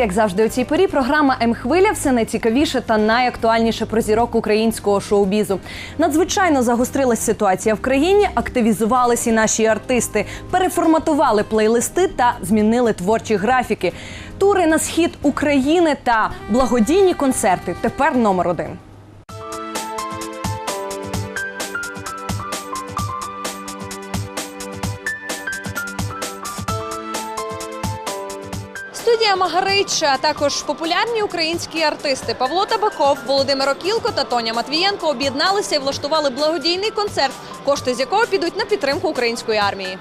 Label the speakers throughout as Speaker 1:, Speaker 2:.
Speaker 1: як завжди у цій порі. Програма М-хвиля все найцікавіше та найактуальніше про зірок українського шоу-бізу. Надзвичайно загострилась ситуація в країні. Активізувались і наші артисти, переформатували плейлисти та змінили творчі графіки. Тури на схід України та благодійні концерти. Тепер номер один. Студія Магарич, а також популярні українські артисти Павло Табаков, Володимир Окілко та Тоня Матвієнко об'єдналися і влаштували благодійний концерт, кошти з якого підуть на підтримку української армії.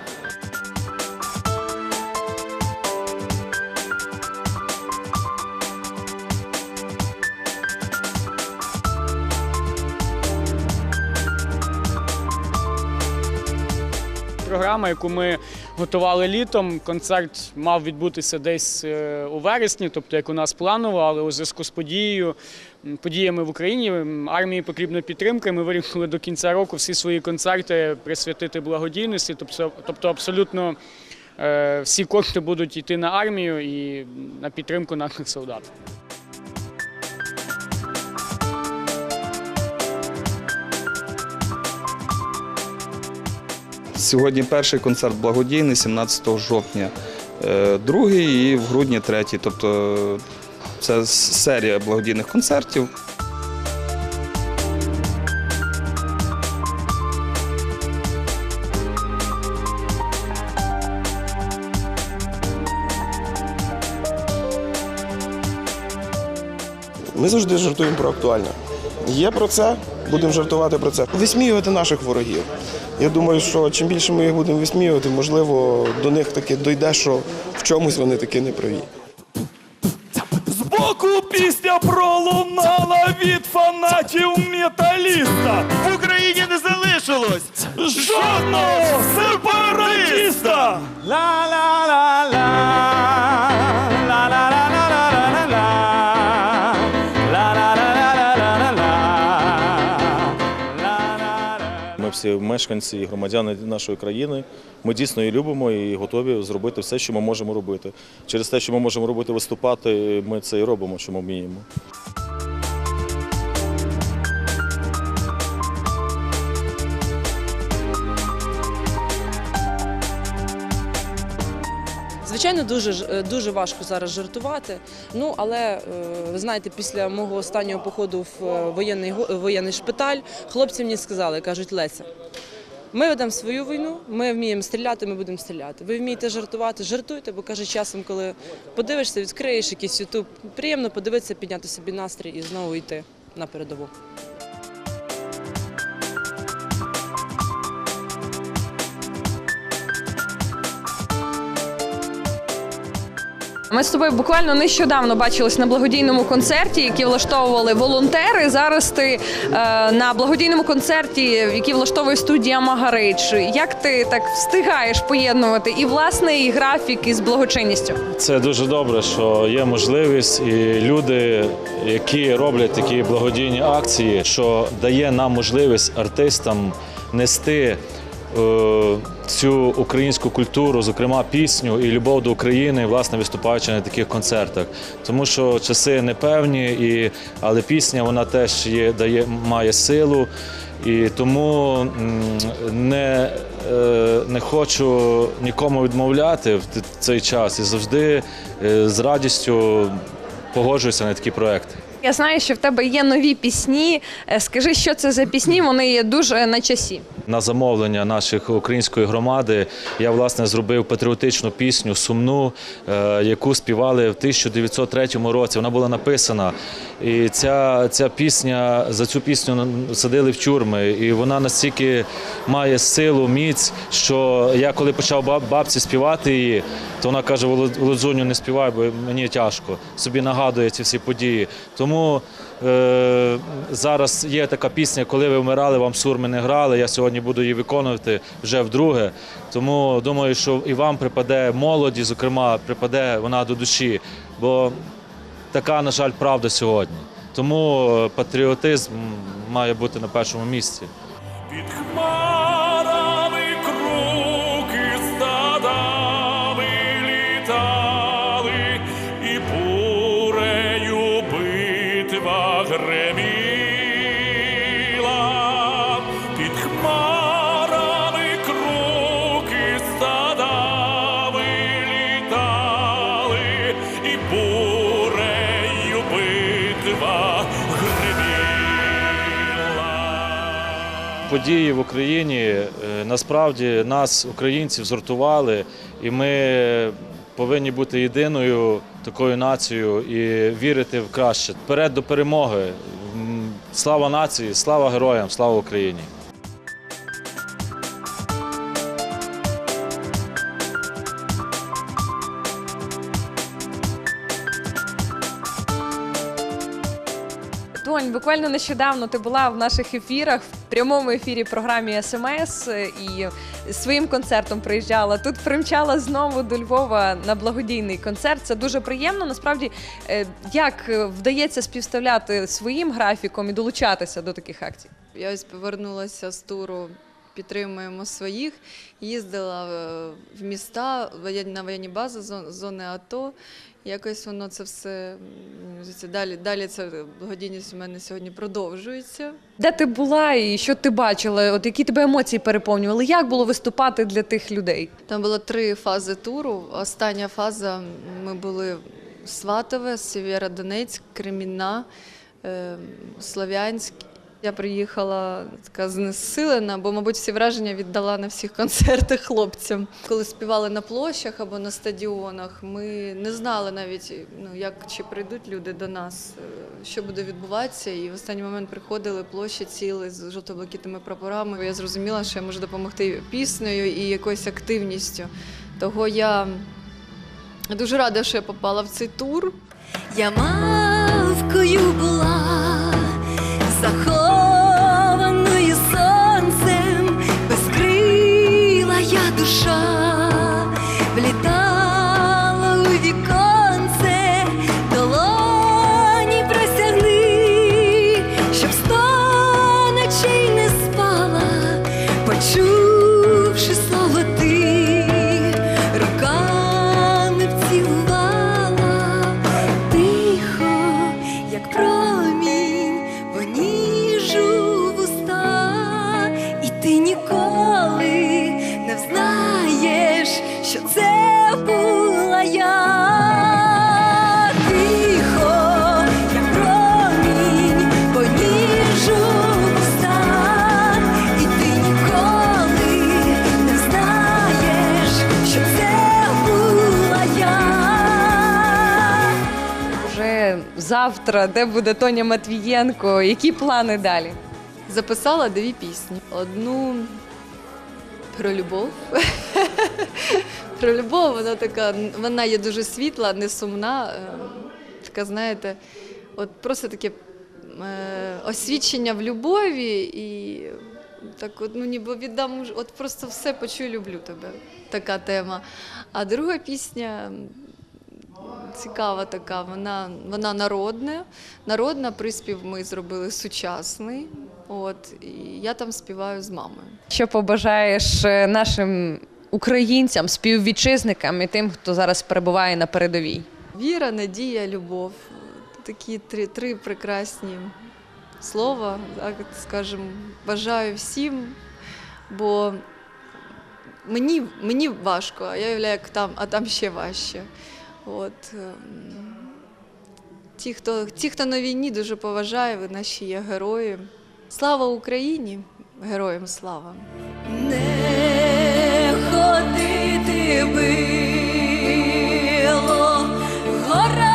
Speaker 2: Програма, яку ми готували літом. Концерт мав відбутися десь е, у вересні, тобто як у нас планово, але у зв'язку з подією, подіями в Україні армії потрібна підтримка. Ми вирішили до кінця року всі свої концерти присвятити благодійності. Тобто, тобто абсолютно е, всі кошти будуть йти на армію і на підтримку наших солдат.
Speaker 3: Сьогодні перший концерт благодійний, 17 жовтня, е, другий і в грудні третій. Тобто це серія благодійних концертів.
Speaker 4: Ми завжди жартуємо про актуальне. Є про це, будемо жартувати про це. Висміювати наших ворогів. Я думаю, що чим більше ми їх будемо висміювати, можливо, до них таки дойде, що в чомусь вони таки не праві.
Speaker 5: Збоку пісня пролунала від фанатів металіста.
Speaker 6: В Україні не залишилось
Speaker 5: Жодного сепаратіста! Ла-ла-ла-ла,
Speaker 6: всі мешканці і громадяни нашої країни. Ми дійсно її любимо і готові зробити все, що ми можемо робити. Через те, що ми можемо робити виступати, ми це і робимо, що ми вміємо.
Speaker 7: Звичайно, дуже е, дуже важко зараз жартувати. Ну але е, ви знаєте, після мого останнього походу в е, воєнний воєнний шпиталь хлопці мені сказали, кажуть, Леся. Ми ведемо свою війну, ми вміємо стріляти, ми будемо стріляти. Ви вмієте жартувати, жартуйте, бо каже, часом, коли подивишся, відкриєш якийсь ютуб, приємно подивитися, підняти собі настрій і знову йти на передову.
Speaker 1: Ми з тобою буквально нещодавно бачились на благодійному концерті, який влаштовували волонтери. Зараз ти е, на благодійному концерті, який влаштовує студія Магарич. Як ти так встигаєш поєднувати і власне, і графік із благочинністю?
Speaker 8: Це дуже добре, що є можливість, і люди, які роблять такі благодійні акції, що дає нам можливість артистам нести цю українську культуру, зокрема пісню і любов до України, власне виступаючи на таких концертах. Тому що часи непевні, і, але пісня вона теж є, дає, має силу. І тому не, е, не хочу нікому відмовляти в цей час і завжди е, з радістю погоджуюся на такі проекти.
Speaker 1: Я знаю, що в тебе є нові пісні. Е, Скажи, що це за пісні? Вони є дуже на часі.
Speaker 8: На замовлення наших української громади я власне зробив патріотичну пісню сумну, е, яку співали в 1903 році. Вона була написана. І ця, ця пісня за цю пісню садили в тюрми. І вона настільки має силу, міць, що я коли почав бабці співати її, то вона каже: Володзуню, не співай, бо мені тяжко. Собі нагадує ці всі події. Тому зараз є така пісня, коли ви вмирали, вам сурми не грали. Я сьогодні буду її виконувати вже вдруге. Тому думаю, що і вам припаде молоді, зокрема, припаде вона до душі. Бо така, на жаль, правда сьогодні. Тому е, патріотизм має бути на першому місці. Події в Україні е, насправді нас, українців, згуртували, і ми повинні бути єдиною такою нацією і вірити в краще. Вперед до перемоги. Слава нації, слава героям, слава Україні!
Speaker 9: Буквально нещодавно ти була в наших ефірах в прямому ефірі програмі СМС і своїм концертом приїжджала. Тут примчала знову до Львова на благодійний концерт. Це дуже приємно. Насправді, е, як вдається співставляти своїм графіком і долучатися до таких акцій?
Speaker 10: Я ось повернулася з туру. Підтримуємо своїх, їздила е, в міста на воєнні бази, зони АТО. Якось воно це все далі. Далі це благодійність у мене сьогодні продовжується.
Speaker 9: Де ти була і що ти бачила? От які тебе емоції переповнювали? Як було виступати для тих людей?
Speaker 10: Там було три фази туру. Остання фаза ми були Сватове, Сєвєродонецьк, Кремінна, е, Слов'янськ. Я приїхала така знесилена, бо, мабуть, всі враження віддала на всіх концертах хлопцям. Коли співали на площах або на стадіонах, ми не знали навіть, ну, як чи прийдуть люди до нас, е, що буде відбуватися. І в останній момент приходили площі ціли з жовто-блакитними прапорами. Я зрозуміла, що я можу допомогти піснею і якоюсь активністю. Того я дуже рада, що я попала в цей тур.
Speaker 11: Я мавкою була, захованою
Speaker 9: завтра, де буде Тоня Матвієнко? Які плани далі?
Speaker 10: Записала дві пісні. Одну про любов. про любов, вона така, вона є дуже світла, не сумна. е, Така, знаєте, от просто таке е, освічення в любові і так от, ну ніби віддам, от просто все почую, люблю тебе. Така тема. А друга пісня цікава така, вона, вона народна. Народна приспів ми зробили сучасний. От, і я там співаю з мамою.
Speaker 9: Що побажаєш е, нашим українцям, співвітчизникам і тим, хто зараз перебуває на передовій?
Speaker 10: Віра, надія, любов. Такі три, три прекрасні слова, так скажемо, бажаю всім, бо мені, мені важко, а я уявляю, як там, а там ще важче. От, ем, ті, хто, ті, хто на війні, дуже поважає, ви наші є герої. Слава Україні! Героям слава!
Speaker 11: Не ходити било горами,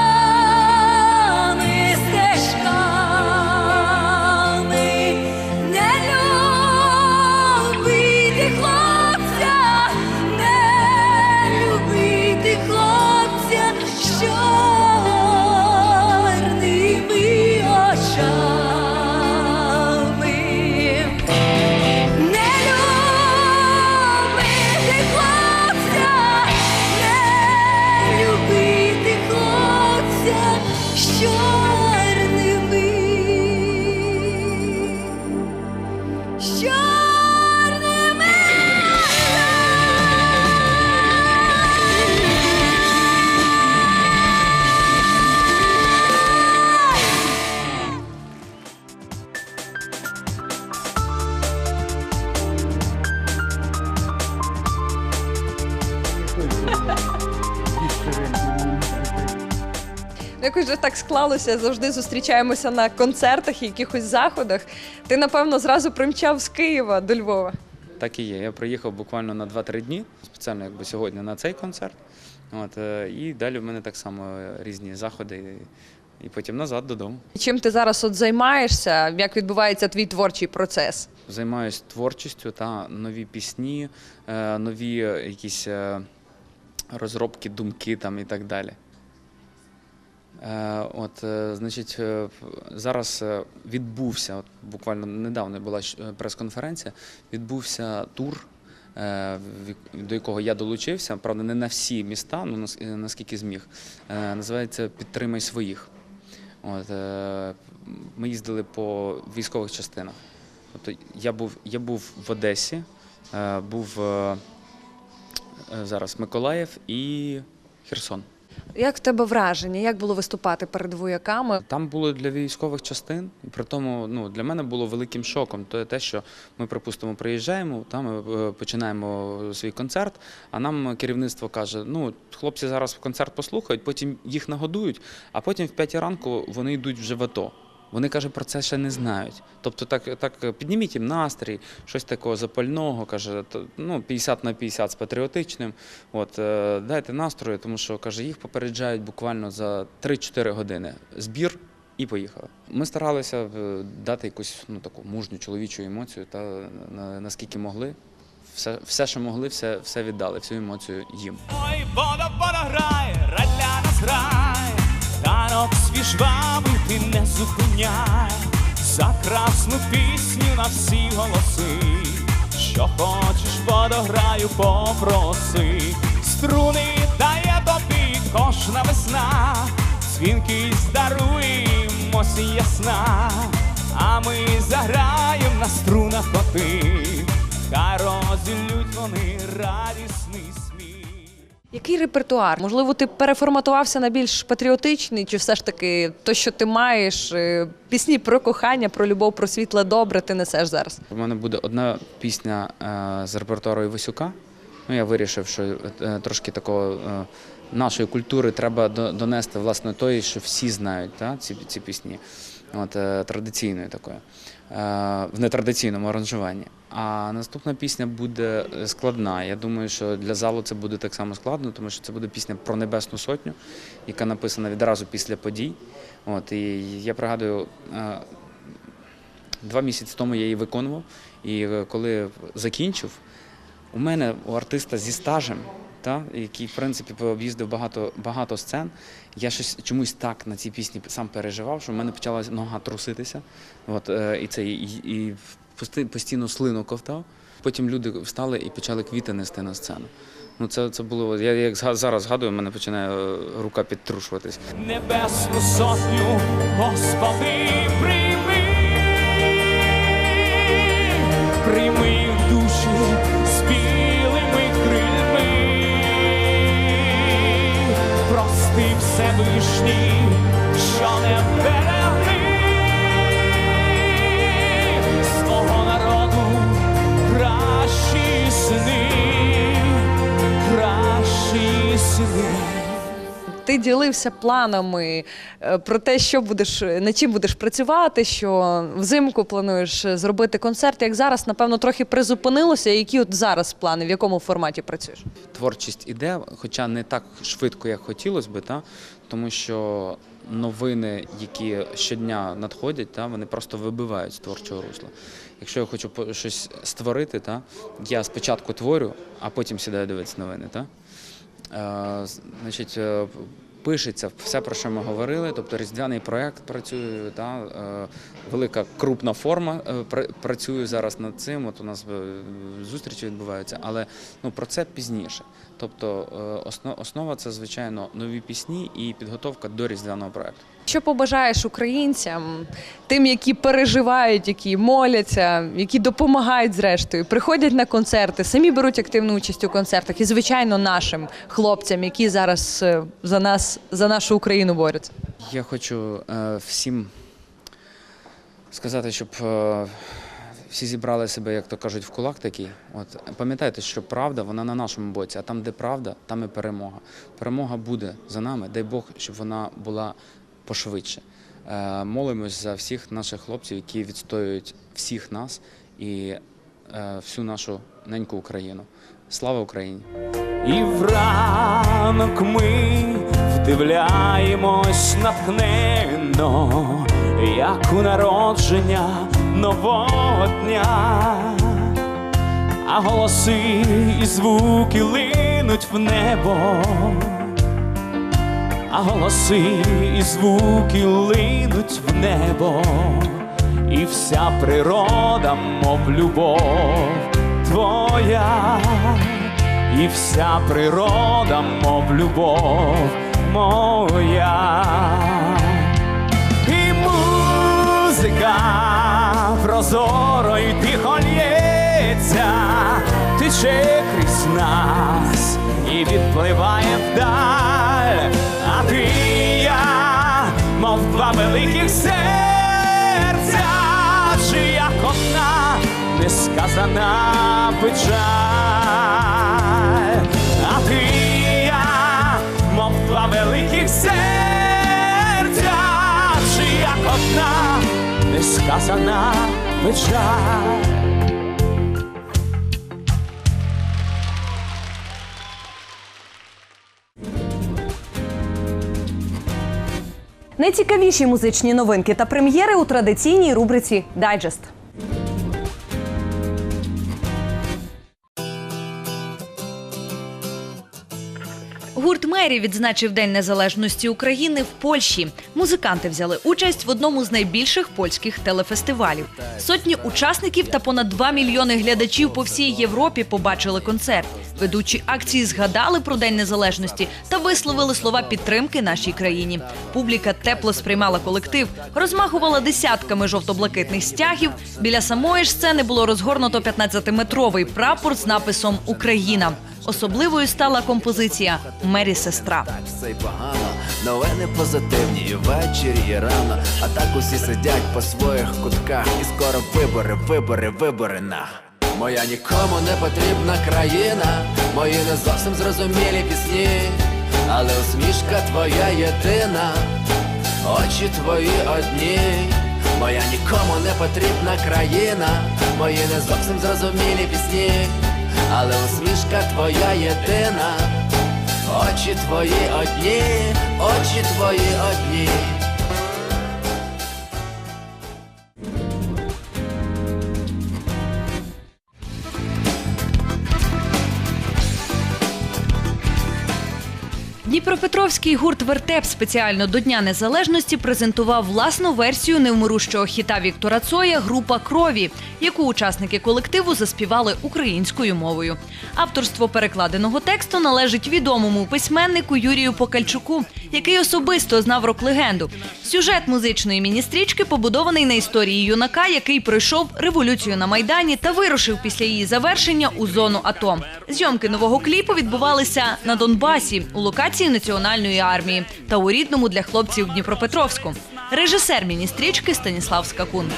Speaker 9: же. Завжди зустрічаємося на концертах і якихось заходах. Ти, напевно, зразу примчав з Києва до Львова.
Speaker 12: Так і є. Я приїхав буквально на 2-3 дні, спеціально якби сьогодні на цей концерт. От, е, і далі в мене так само різні заходи, і потім назад додому.
Speaker 9: Чим ти зараз от займаєшся? Як відбувається твій творчий процес?
Speaker 12: Займаюсь творчістю та нові пісні, е, нові якісь е, розробки, думки там і так далі. Е, От, е, значить, е, зараз відбувся, от буквально недавно була прес-конференція, відбувся тур, до якого я долучився, правда, не на всі міста, ну нас- е, наскільки зміг. Називається Підтримай своїх. От, ми їздили по військових частинах. Тобто я був, я був в Одесі, був зараз Миколаїв і Херсон.
Speaker 9: Як в тебе враження? Як було виступати перед вояками?
Speaker 12: Там було для військових частин, при тому ну, для мене було великим шоком. То те, що ми, припустимо, приїжджаємо, там ми е, починаємо свій концерт, а нам керівництво каже: ну, хлопці зараз концерт послухають, потім їх нагодують, а потім в п'ятій ранку вони йдуть вже в АТО. Вони каже, про це ще не знають. Тобто, так, так підніміть їм настрій, щось такого запального, каже, ну, 50 на 50 з патріотичним. От, е, дайте настрою, тому що каже, їх попереджають буквально за 3-4 години. Збір і поїхали. Ми старалися е, дати якусь ну, таку мужню чоловічу емоцію, та наскільки могли. Все, все, що могли, все, все віддали, всю емоцію їм.
Speaker 5: Ой, вода, вода грай, рай нас грай, танок свій жвавий ти не зупиняй, за красну пісню на всі голоси, що хочеш, водограю, попроси, струни дає тобі кожна весна, дзвінкість даруємось ясна, а ми заграєм на струнах коти, хай розділють вони радісний.
Speaker 9: Який репертуар? Можливо, ти переформатувався на більш патріотичний, чи все ж таки то, що ти маєш, е, пісні про кохання, про любов, про світле добре, ти несеш зараз?
Speaker 12: У мене буде одна пісня е, з репертуару Івасюка. Ну, я вирішив, що е, трошки такого нашої культури треба донести власне тої, що всі знають та, ці, ці пісні. От, е, традиційної такої, е, в нетрадиційному аранжуванні. А наступна пісня буде е, складна. Я думаю, що для залу це буде так само складно, тому що це буде пісня про Небесну Сотню, яка написана відразу після подій. От, і я пригадую, Два місяці тому я її виконував, і коли закінчив, у мене у артиста зі стажем, та, який, в принципі, об'їздив багато, багато сцен, я щось чомусь так на цій пісні сам переживав, що в мене почала нога труситися. От, е, і, це, і, і постійно слину ковтав. Потім люди встали і почали квіти нести на сцену. Ну, це, це було. Я як зараз згадую, мене починає е, рука підтрушуватись.
Speaker 5: Небесну сотню, Господи, Всевишній, що не берегли свого народу кращі сни, кращі сни.
Speaker 9: Ти ділився планами е, про те, що будеш над чим будеш працювати, що взимку плануєш е, зробити концерт. Як зараз, напевно, трохи призупинилося. Які от зараз плани, в якому форматі працюєш?
Speaker 12: творчість іде, хоча не так швидко, як хотілося би, та? Тому що новини, які щодня надходять, та, вони просто вибивають з творчого русла. Якщо я хочу щось створити, та, я спочатку творю, а потім сідаю дивитися новини. Та? Е, значить, е, пишеться все, про що ми говорили, тобто різдвяний проєкт працює, да, е, велика крупна форма е, працює зараз над цим. От у нас е, зустрічі відбуваються, але ну, про це пізніше. Тобто осно- основа це, звичайно, нові пісні і підготовка до різдвяного проєкту.
Speaker 9: Що побажаєш українцям, тим, які переживають, які моляться, які допомагають зрештою, приходять на концерти, самі беруть активну участь у концертах, і звичайно нашим хлопцям, які зараз е, за нас, за нашу Україну борються.
Speaker 12: Я хочу е, всім сказати, щоб е, всі зібрали себе, як то кажуть, в кулак такий. От пам'ятайте, що правда вона на нашому боці, а там, де правда, там і перемога. Перемога буде за нами. Дай Бог, щоб вона була пошвидше. Е, Молимось за всіх наших хлопців, які відстоюють всіх нас і е, всю нашу неньку Україну. Слава Україні!
Speaker 5: І вранок ми вдивляємось натхненно, як у народження нового дня, а голоси і звуки линуть в небо, а голоси і звуки линуть в небо, і вся природа, мов любов твоя. І вся природа, мов любов моя, і музика прозоро і тихо лється, тече крізь нас і відпливає вдаль, а ти я, мов два великих серця, чи як одна несказана печаль, а ти і мов два великих серця, чи як одна несказана печаль.
Speaker 1: Найцікавіші музичні новинки та прем'єри у традиційній рубриці Дайджест.
Speaker 13: Гурт Мері відзначив День Незалежності України в Польщі. Музиканти взяли участь в одному з найбільших польських телефестивалів. Сотні учасників та понад 2 мільйони глядачів по всій Європі побачили концерт. Ведучі акції згадали про День Незалежності та висловили слова підтримки нашій країні. Публіка тепло сприймала колектив, розмахувала десятками жовто-блакитних стягів. Біля самої ж сцени було розгорнуто 15-метровий прапор з написом Україна. Особливою стала композиція Мері сестра.
Speaker 14: все й погано, новини позитивні ввечері, і рано. А так усі сидять по своїх кутках, і скоро вибори, вибори, вибори на. Моя нікому не потрібна країна, мої не зовсім зрозумілі пісні, але усмішка твоя єдина, очі твої одні. Моя нікому не потрібна країна, мої не зовсім зрозумілі пісні, але усмішка твоя єдина. Очі твої одні, очі твої одні.
Speaker 13: Дніпропетровський гурт Вертеп спеціально до Дня Незалежності презентував власну версію невмирущого хіта Віктора Цоя Група крові, яку учасники колективу заспівали українською мовою. Авторство перекладеного тексту належить відомому письменнику Юрію Покальчуку, який особисто знав рок-легенду. Сюжет музичної міністрічки побудований на історії юнака, який пройшов революцію на майдані та вирушив після її завершення у зону АТО. Зйомки нового кліпу відбувалися на Донбасі у локації національної армії та у рідному для хлопців Дніпропетровську. Режисер міністрічки Станіслав Скакун.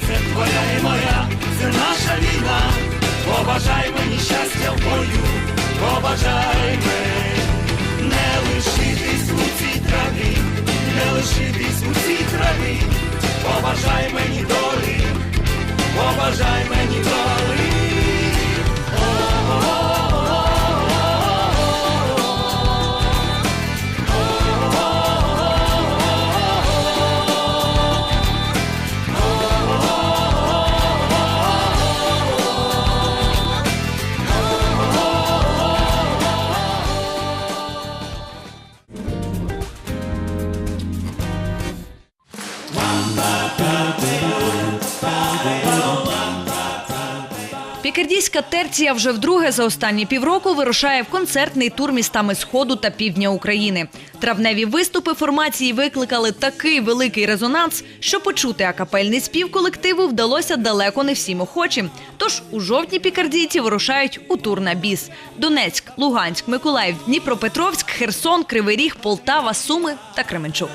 Speaker 5: Це твоя і моя, це наша війна. Побажай мені щастя в бою, побажай мені не лишитись у цій траві, не лишитись у цій траві. Побажай мені долі, побажай мені долі.
Speaker 13: Пікардійська терція вже вдруге за останні півроку вирушає в концертний тур містами Сходу та Півдня України. Травневі виступи формації викликали такий великий резонанс, що почути акапельний спів колективу вдалося далеко не всім охочим. Тож у жовтні пікардійці вирушають у тур на біс: Донецьк, Луганськ, Миколаїв, Дніпропетровськ, Херсон, Кривий Ріг, Полтава, Суми та Кременчук.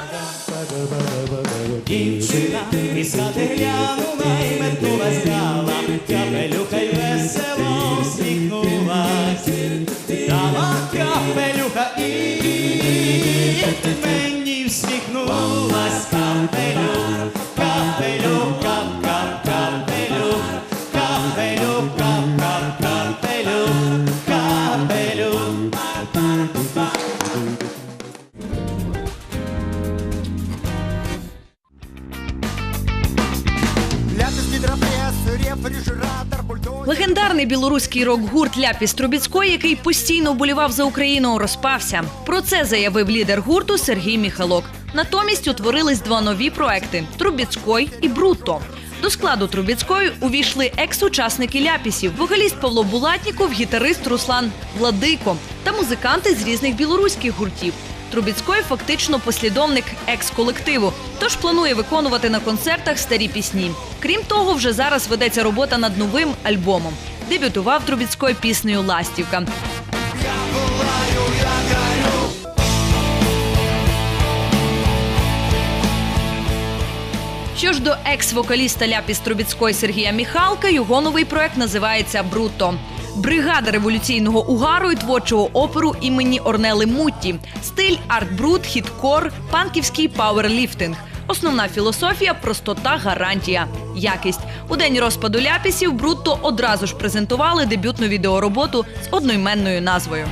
Speaker 5: Дівчина
Speaker 15: білоруський рок-гурт Ляпіс Трубіцької, який постійно вболівав за Україну, розпався. Про це заявив лідер гурту Сергій Міхалок. Натомість утворились два нові проекти Трубіцькой і Брутто. До складу Трубіцької увійшли екс-учасники ляпісів, вокаліст Павло Булатніков, гітарист Руслан Владико та музиканти з різних білоруських гуртів. Трубіцької фактично послідовник екс-колективу, тож планує виконувати на концертах старі пісні. Крім того, вже зараз ведеться робота над новим альбомом. Дебютував Трубіцької піснею Ластівка. Що ж до екс-вокаліста Ляпіс Трубіцької Сергія Міхалка, його новий проект називається Бруто. Бригада революційного угару і творчого оперу імені Орнели Мутті. Стиль арт-брут, хіткор, панківський пауерліфтинг. Основна філософія простота, гарантія, якість. У день розпаду ляпісів Брутто одразу ж презентували дебютну відеороботу з одноіменною назвою.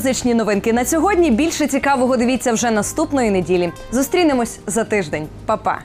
Speaker 1: Музичні новинки на сьогодні. Більше цікавого дивіться вже наступної неділі. Зустрінемось за тиждень. Па-па!